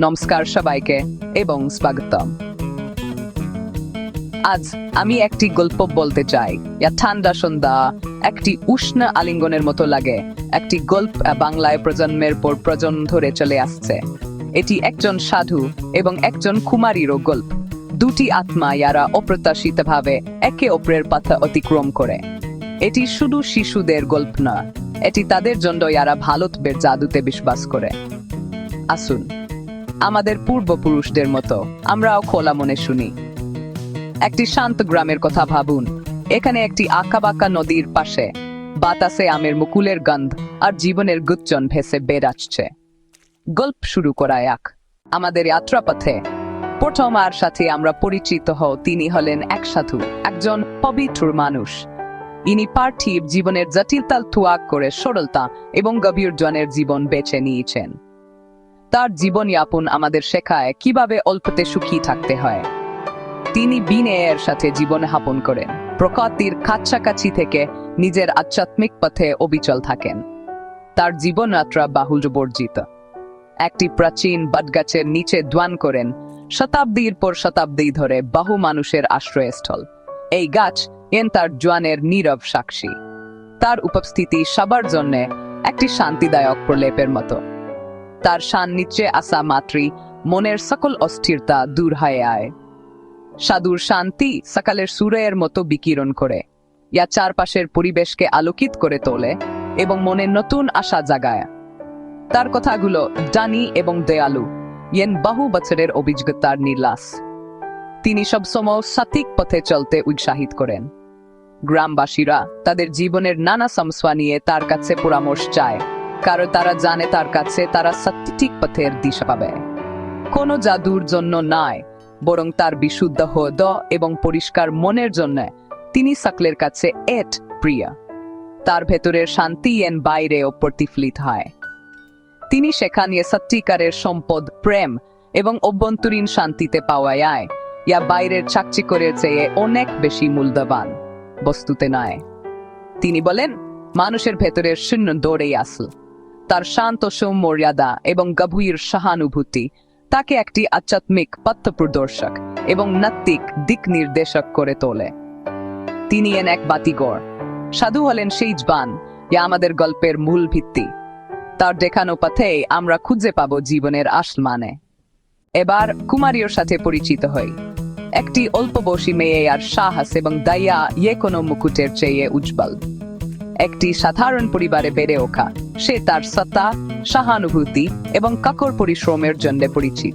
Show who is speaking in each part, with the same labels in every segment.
Speaker 1: নমস্কার সবাইকে এবং স্বাগতম। আজ আমি একটি গল্প বলতে চাই। ইয়া ঠান্ডা সন্ধ্যা, একটি উষ্ণ আলিঙ্গনের মতো লাগে, একটি গল্প বাংলায় প্রজন্মের পর প্রজন্ম ধরে চলে আসছে। এটি একজন সাধু এবং একজন কুমারীরও গল্প। দুটি আত্মা ইয়ারা অপ্রত্যাশিতভাবে একে অপরের পথ অতিক্রম করে। এটি শুধু শিশুদের গল্প না এটি তাদের জন্য ইয়ারা ভারতবের জাদুতে বিশ্বাস করে। আসুন আমাদের পূর্বপুরুষদের মতো। আমরাও খোলা মনে শুনি। একটি শান্ত গ্রামের কথা ভাবুন। এখানে একটি আঁকাবাঁকা নদীর পাশে বাতাসে আমের মুকুলের গন্ধ আর জীবনের গুচ্ছন ভেসে বেরাচ্ছে গল্প শুরু করা এক আমাদের যাত্রাপথে প্রথম আর সাথে আমরা পরিচিত হও তিনি হলেন এক সাধু, একজন পবিত্র মানুষ। ইনি পার্থিব জীবনের জটিলতাল তুয়াগ করে সরলতা এবং গভীর জনের জীবন বেছে নিয়েছেন। তার জীবনযাপন আমাদের শেখায় কীভাবে অল্পতে সুখী থাকতে হয়। তিনি বিনয়ের সাথে জীবন যাপন করেন। প্রকৃতির কাছাকাছি থেকে নিজের আধ্যাত্মিক পথে অবিচল থাকেন। তার জীবনযাত্রা বাহুল্য বর্জিত। একটি প্রাচীন বটগাছের নিচে দ্বান করেন। শতাব্দীর পর শতাব্দী ধরে বহু মানুষের আশ্রয়স্থল। এই গাছ এন তার জোয়ানের নীরব সাক্ষী। তার উপস্থিতি সবার জন্য একটি শান্তিদায়ক প্রলেপের মতো। তার সান্নিধ্যে আসা মাত্রই মনের সকল অস্থিরতা দূর হয়ে আয়। সাধুর শান্তি সকালের সূর্যের মতো বিকিরণ করে। ইয়া চারপাশের পরিবেশকে আলোকিত করে তোলে এবং মনে নতুন আশা জাগায়। তার কথাগুলো জানি এবং দয়ালু, ইয়েন বহু বছরের অভিজ্ঞতার নির্লাস তিনি সবসময় সঠিক পথে চলতে উৎসাহিত করেন। গ্রামবাসীরা তাদের জীবনের নানা সমস্যা নিয়ে তার কাছে পরামর্শ চায়। কারণ তারা জানে তার কাছে তারা সঠিক পথের দিশা পাবে। কোনো জাদুর জন্য নয় বরং তার বিশুদ্ধ হদ এবং পরিষ্কার মনের জন্য তিনি সকলের কাছে এট প্রিয়। তার ভেতরের শান্তি এন বাইরেও প্রতিফলিত হয়। তিনি সেখানে সত্যিকারের সম্পদ, প্রেম এবং অভ্যন্তরীণ শান্তিতে পাওয়া যায় ইয়া বাইরের চাকচিকরের চেয়ে অনেক বেশি মূল্যবান, বস্তুতে নয়। তিনি বলেন, মানুষের ভেতরের শূন্য দৌড়েই আসল। তার শান্ত সৌমর্যাদা এবং গভীর সহানুভূতি। তাকে একটি আধ্যাত্মিক পথ প্রদর্শক এবং নাত্তিক দিক নির্দেশক করে তোলে। তিনি এন এক বাতিগড় সাধু হলেন সেই জবান, যা আমাদের গল্পের মূল ভিত্তি। তার দেখানো পথে আমরা খুঁজে পাব জীবনের আসল মানে। এবার কুমারীর সাথে পরিচিত হই। একটি অল্প বয়সী মেয়ে আর সাহস এবং দয়া ইয়ে কোনো মুকুটের চেয়ে উজ্জ্বল। একটি সাধারণ পরিবারে বেড়ে ওঠা। সে তার সত্তা, সহানুভূতি এবং কাকর পরিশ্রমের জন্য পরিচিত।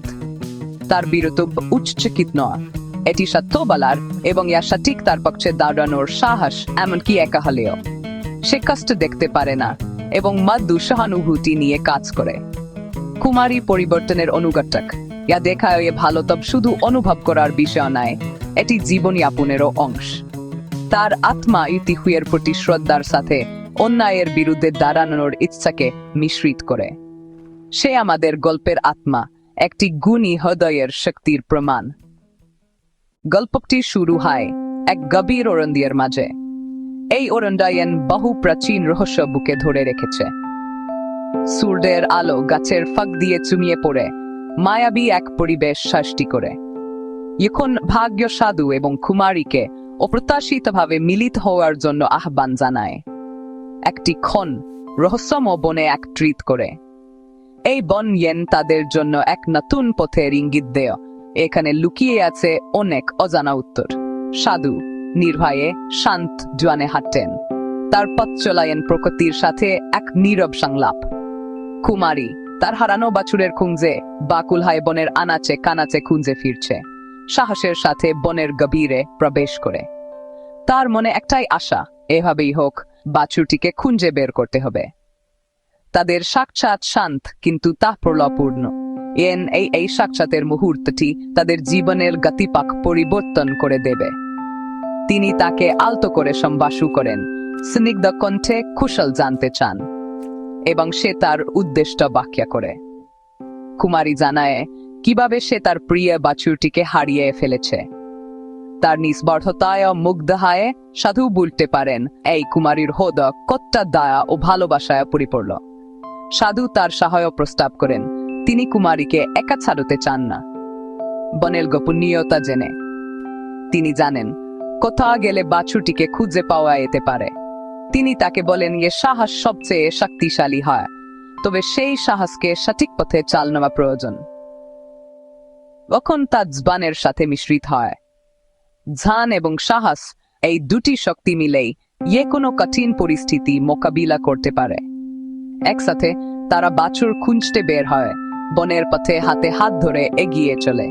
Speaker 1: তার বিরত উচ্চকিত নয়। এটি সত্য বলার এবং ইয়া সঠিক তার পক্ষে দাঁড়ানোর সাহস এমনকি একা হলেও। সে কষ্ট দেখতে পারে না এবং মদ্দু সহানুভূতি নিয়ে কাজ করে। কুমারী পরিবর্তনের অনুঘটক। ইয়া দেখায় ভালো তব শুধু অনুভব করার বিষয় নয়, এটি জীবনযাপনেরও অংশ। তার আত্মা ইতিহুয়ের প্রতি শ্রদ্ধার সাথে অন্যায়ের বিরুদ্ধে দাঁড়ানোর ইচ্ছাকে মিশ্রিত করে। সে আমাদের গল্পের আত্মা, একটি গুণী হৃদয়ের শক্তির প্রমাণ। গল্পটি শুরু হয় এক গভীর অরণ্যের মাঝে। এই অরণ্যায়ন বহু প্রাচীন রহস্য বুকে ধরে রেখেছে। সূর্যের আলো গাছের ফাঁক দিয়ে চুমিয়ে পড়ে, মায়াবী এক পরিবেশ সৃষ্টি করে। এখন ভাগ্য সাধু এবং কুমারীকে অপ্রত্যাশিতভাবে মিলিত হওয়ার জন্য আহ্বান জানায়। একটি ক্ষণ রহস্যময় বনে এক ট্রিট করে। এই বন ইয়েন তাদের জন্য এক নতুন পথের ইঙ্গিত দেয়। এখানে লুকিয়ে আছে অনেক অজানা উত্তর। সাধু, নির্ভয়ে, শান্ত জোয়ানে হাঁটেন তার পথ চলায়েন প্রকৃতির সাথে এক নীরব সংলাপ। কুমারী, তার হারানো বাছুরের খুঁজে বাকুল হায় বনের আনাচে কানাচে খুঁজে ফিরছে। সাহসের সাথে বনের গভীরে প্রবেশ করে। তার মনে একটাই আশা, এভাবেই হোক, বাছুরটিকে খুঁজে বের করতে হবে। তাদের সাক্ষাৎ শান্ত, কিন্তু তাৎপর্যপূর্ণ এন এই এই সাক্ষাতের মুহূর্তটি তাদের জীবনের গতিপাক পরিবর্তন করে দেবে। তিনি তাকে আলতো করে সম্ভাষু করেন, স্নিগ্ধ কণ্ঠে কুশল জানতে চান, এবং সে তার উদ্দেশ্য ব্যাখ্যা করে। কুমারী জানায় কীভাবে সে তার প্রিয় বাছুরটিকে হারিয়ে ফেলেছে? তার নিষ্বর্ধতায় ও মুগ্ধহায় সাধু বলতে পারেন। এই কুমারীর হদ কতটা দয়া ও ভালোবাসায় পরিপূর্ণ। সাধু তার সহায় প্রস্তাব করেন, তিনি কুমারীকে একা ছাড়তে চান না। বনের গোপনীয়তা জেনে। তিনি জানেন কোথাও গেলে বাছুরটিকে খুঁজে পাওয়া যেতে পারে। তিনি তাকে বলেন, এ সাহস সবচেয়ে শক্তিশালী হয়। তবে সেই সাহসকে সঠিক পথে চাল নেওয়া প্রয়োজন। তখন তা জবানের সাথে মিশ্রিত হয়? ঝান এবং সাহস, এই দুটি শক্তি মিলেই যে কোনো কঠিন পরিস্থিতি মোকাবিলা করতে পারে। একসাথে তারা বাছুর খুঁজতে বের হয়, বনের পথে হাতে হাত ধরে এগিয়ে চলে।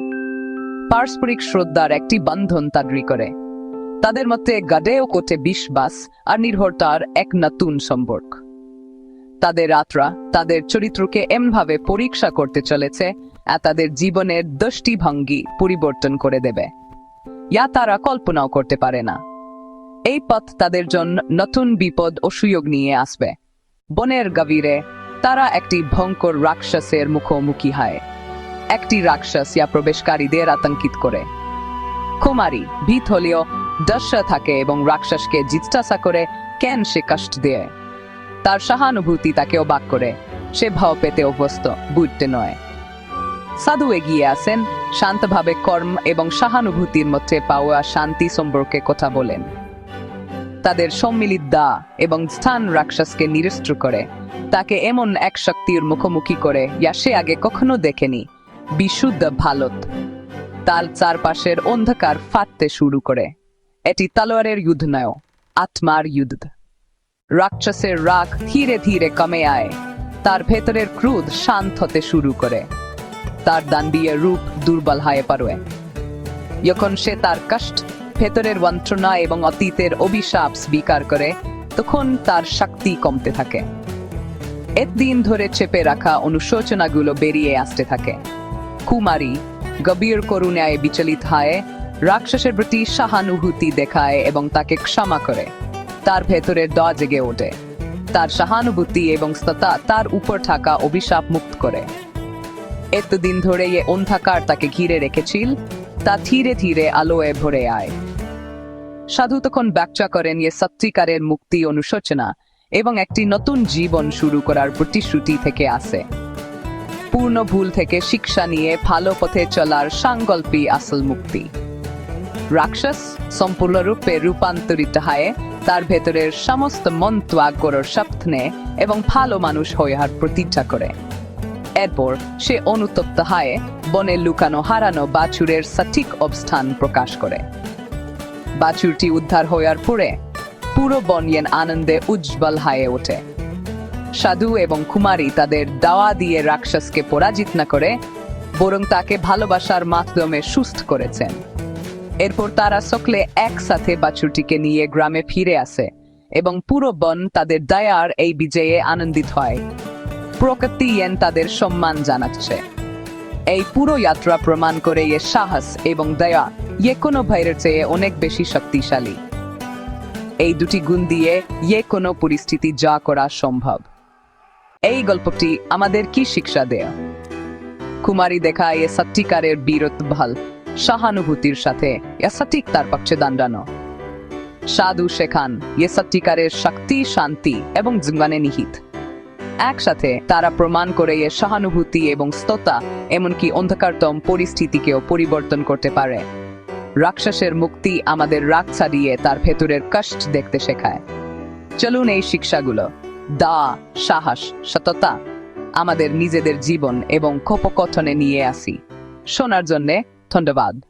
Speaker 1: পারস্পরিক শ্রদ্ধার একটি বন্ধন তাদ্রি করে। তাদের মধ্যে গাডে ও কোটে বিশ্বাস আর নির্ভরতার এক নতুন সম্পর্ক। তাদের আত্রা তাদের চরিত্রকে এমনভাবে পরীক্ষা করতে চলেছে আর তাদের জীবনের দৃষ্টিভঙ্গি পরিবর্তন করে দেবে। ইয়া তারা কল্পনাও করতে পারে না। এই পথ তাদের জন্য নতুন বিপদ ও সুযোগ নিয়ে আসবে। বনের গভীরে তারা একটি ভয়ঙ্কর রাক্ষসের মুখোমুখি হয়। একটি রাক্ষস ইয়া প্রবেশকারীদের আতঙ্কিত করে। কুমারী ভীত হলেও দর্শা থাকে এবং রাক্ষসকে জিজ্ঞাসা করে, কেন সে কষ্ট দেয়? তার সহানুভূতি তাকে অবাক করে। সে ভাও পেতে অভ্যস্ত, বুঝতে নয়। সাধু এগিয়ে আসেন শান্তভাবে কর্ম এবং সহানুভূতির মধ্যে পাওয়া শান্তি সম্পর্কে কথা বলেন। তাদের সম্মিলিত দা এবং স্থান রাক্ষসকে নিরস্ত্র করে। তাকে এমন এক শক্তির মুখোমুখি করে যা সে আগে কখনো দেখেনি। বিশুদ্ধ ভালত। তার চারপাশের অন্ধকার ফাটতে শুরু করে। এটি তালোয়ারের যুদ্ধ নয়, আত্মার যুদ্ধ। রাক্ষসের রাগ ধীরে ধীরে কমে আয়। তার ভেতরের ক্রোধ শান্ত হতে শুরু করে। তার দান্ডীয় রূপ দুর্বল হয়ে পারবে যখন সে তার কষ্ট, ভেতরের যন্ত্রণা এবং অতীতের অভিশাপ স্বীকার করে, তখন তার শক্তি কমতে থাকে। একদিন ধরে চেপে রাখা অনুশোচনাগুলো বেরিয়ে আসতে থাকে। কুমারী গভীর করুণায় বিচলিত হয়, রাক্ষসের প্রতি সহানুভূতি দেখায় এবং তাকে ক্ষমা করে। তার ভেতরের দ জেগে ওঠে। তার সহানুভূতি এবং তার উপর থাকা অভিশাপ মুক্ত করে। এতদিন ধরে এ অন্ধকার তাকে ঘিরে রেখেছিল, তা ধীরে ধীরে আলোয় ভরে আয়। সাধু তখন ব্যাখ্যা করেন, এ সত্যিকারের মুক্তি অনুশোচনা এবং একটি নতুন জীবন শুরু করার প্রতিশ্রুতি থেকে আসে। পূর্ণ ভুল থেকে শিক্ষা নিয়ে ভালো পথে চলার সাংকল্পী আসল মুক্তি। রাক্ষস সম্পূর্ণরূপে রূপান্তরিত হয়, তার ভেতরের সমস্ত মন ত্যাগ করার স্বপ্নে এবং ভালো মানুষ হইয়ার প্রতিজ্ঞা করে। এরপর সে অনুতপ্ত হয় বনে লুকানো হারানো বাছুরের সঠিক অবস্থান প্রকাশ করে। বাছুরটি উদ্ধার হওয়ার পরে পুরো বনিয়েন আনন্দে উজ্জ্বল হয়ে ওঠে। সাধু এবং কুমারী তাদের দাওয়া দিয়ে রাক্ষসকে পরাজিত না করে বরং তাকে ভালোবাসার মাধ্যমে সুস্থ করেছেন। এরপর তারা সকলে একসাথে বাছুরটিকে নিয়ে গ্রামে ফিরে আসে এবং পুরো বন তাদের দয়ার এই বিজয়ে আনন্দিত হয়। প্রকৃতি এন তাদের সম্মান জানাচ্ছে। এই পুরো যাত্রা প্রমাণ করে এ সাহস এবং দয়া যে কোনো ভয়ের চেয়ে অনেক বেশি শক্তিশালী। এই দুটি গুণ দিয়ে যে কোনো পরিস্থিতি যা করা সম্ভব। এই গল্পটি আমাদের কি শিক্ষা দেয়? কুমারী দেখায় এ সত্যিকারের বীরত্ব ভালো, সহানুভূতির সাথে, এ সঠিক তার পক্ষে দাঁড়ানো সাধু শেখান, এ সত্যিকারের শক্তি, শান্তি এবং জীবনে নিহিত। একসাথে তারা প্রমাণ করে এ সহানুভূতি এবং স্ততা, এমনকি অন্ধকারতম পরিস্থিতিকেও পরিবর্তন করতে পারে। রাক্ষসের মুক্তি আমাদের রাগ ছাড়িয়ে তার ভেতরের কষ্ট দেখতে শেখায়। চলুন এই শিক্ষাগুলো। দা, সাহস, সততা, আমাদের নিজেদের জীবন এবং কথনে নিয়ে আসি। শোনার জন্যে ধন্যবাদ।